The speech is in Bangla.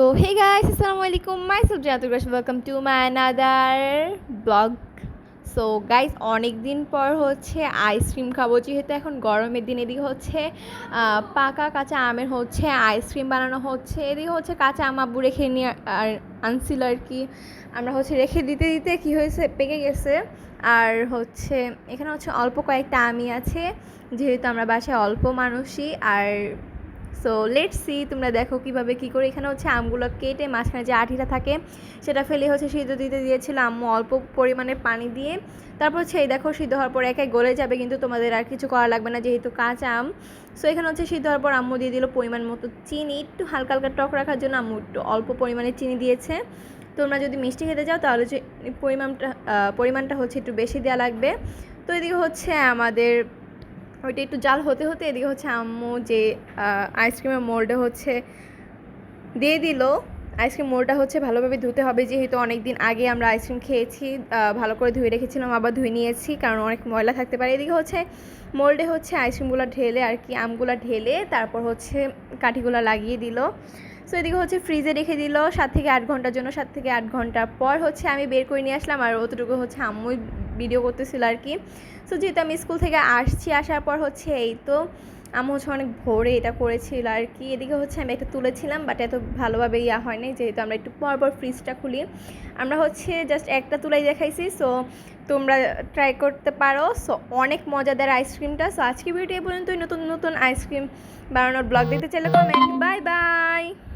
তো হে গাইস আসসালামু আলাইকুম মাই সব জাতুরাস welcome to my another blog so guys অনেক দিন পর হচ্ছে আইসক্রিম খাব, যেহেতু এখন গরমের দিন, এদিকে হচ্ছে পাকা কাঁচা আমের হচ্ছে আইসক্রিম বানানো হচ্ছে। এদিকে হচ্ছে কাঁচা আম আব্বু রেখে নিয়ে আর আনছিল আর কি। আমরা হচ্ছে রেখে দিতে দিতে কি হয়েছে, পেকে গেছে। আর হচ্ছে, এখানে হচ্ছে অল্প কয়েকটা আমি আছে, যেহেতু আমরা বাসায় অল্প মানুষই। আর সো লেট সি তোমরা দেখো কীভাবে কি করে এখানে হচ্ছে আমগুলো কেটে মাঝখানে যে আঠিটা থাকে, সেটা ফেলে হচ্ছে সিদ্ধ দিতে দিয়েছিল আম্মু অল্প পরিমাণে পানি দিয়ে। তারপর হচ্ছে এই দেখো সিদ্ধ হওয়ার পর একাই গলে যাবে, কিন্তু তোমাদের আর কিছু করা লাগবে না যেহেতু কাঁচা আম। সো এখানে হচ্ছে সিদ্ধ হওয়ার পর আম্মু দিয়ে দিল পরিমাণ মতো চিনি, একটু হালকা হালকা টক রাখার জন্য আম্মু একটু অল্প পরিমাণে চিনি দিয়েছে। তোমরা যদি মিষ্টি খেতে চাও, তাহলে পরিমাণটা পরিমাণটা হচ্ছে একটু বেশি দেওয়া লাগবে। তো এদিকে হচ্ছে আমাদের ওইটা একটু জাল হতে হতে এদিকে হচ্ছে আম্মু যে আইসক্রিমের মোল্ডে হচ্ছে দিয়ে দিল। আইসক্রিম মোল্ডটা হচ্ছে ভালোভাবে ধুতে হবে, যেহেতু অনেক দিন আগে আমরা আইসক্রিম খেয়েছি ভালো করে ধুয়ে রেখেছিলাম, আবার ধুয়ে নিয়েছি, কারণ অনেক ময়লা থাকতে পারে। এদিকে হচ্ছে মোল্ডে হচ্ছে আইসক্রিমগুলো ঢেলে আর কি, আমগুলো ঢেলে তারপর হচ্ছে কাঠিগুলো লাগিয়ে দিল। সো এদিকে হচ্ছে ফ্রিজে রেখে দিল, সাত থেকে আট ঘণ্টার জন্য, সাত থেকে আট ঘণ্টা পর হচ্ছে আমি বের করে নিয়ে আসলাম, আর অতটুকু হচ্ছে আম্মুই ভিডিও করতেছিল আর কি। সো যেহেতু আমি স্কুল থেকে আসছি আসার পর হচ্ছে এই তো আমি হচ্ছে অনেক ভোরে এটা করেছিল আর কি। এদিকে হচ্ছে আমি একটা তুলেছিলাম বাট এত ভালোভাবে ইয়া হয়নি যেহেতু আমরা একটু পর পর ফ্রিজটা খুলি। আমরা হচ্ছে জাস্ট একটা তুলাই দেখাইছি সো তোমরা ট্রাই করতে পারো। সো অনেক মজাদার আইসক্রিমটা সো আজকে ভিডিও এই পর্যন্তই। নতুন নতুন আইসক্রিম বানানোর ব্লগ দেখতে চাইলে কমেন্ট বাই বাই